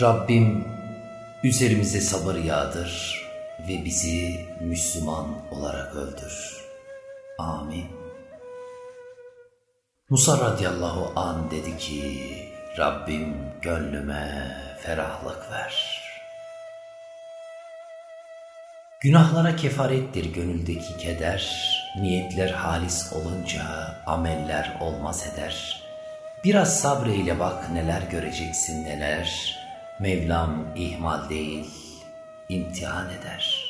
Rabbim üzerimize sabır yağdır ve bizi Müslüman olarak öldür. Amin. Musa radıyallahu an dedi ki Rabbim gönlüme ferahlık ver. Günahlara kefarettir gönüldeki keder, niyetler halis olunca ameller olmaz eder. Biraz sabreyle bak neler göreceksin neler, Mevlam ihmal değil, imtihan eder.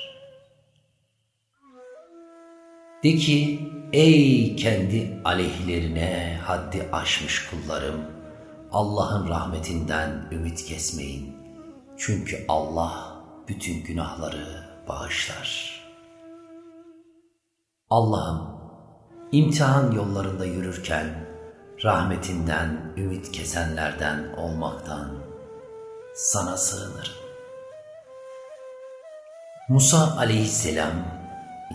De ki ey kendi aleyhlerine haddi aşmış kullarım, Allah'ın rahmetinden ümit kesmeyin. Çünkü Allah bütün günahları bağışlar. Allah'ım imtihan yollarında yürürken rahmetinden ümit kesenlerden olmaktan sana sığınırım. Musa aleyhisselam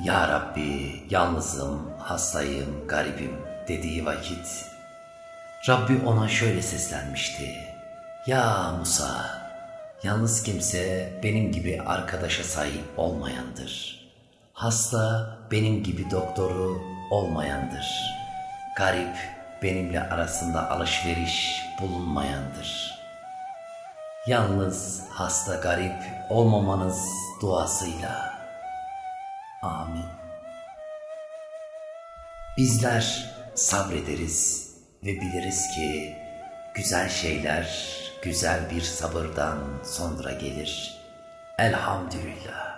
Ya Rabbi yalnızım, hastayım, garibim dediği vakit Rabbi ona şöyle seslenmişti. Ya Musa, yalnız kimse benim gibi arkadaşa sahip olmayandır. Hasta benim gibi doktoru olmayandır. Garip benimle arasında alışveriş bulunmayandır. Yalnız hasta garip olmamanız duasıyla. Amin. Bizler sabrederiz ve biliriz ki güzel şeyler güzel bir sabırdan sonra gelir. Elhamdülillah.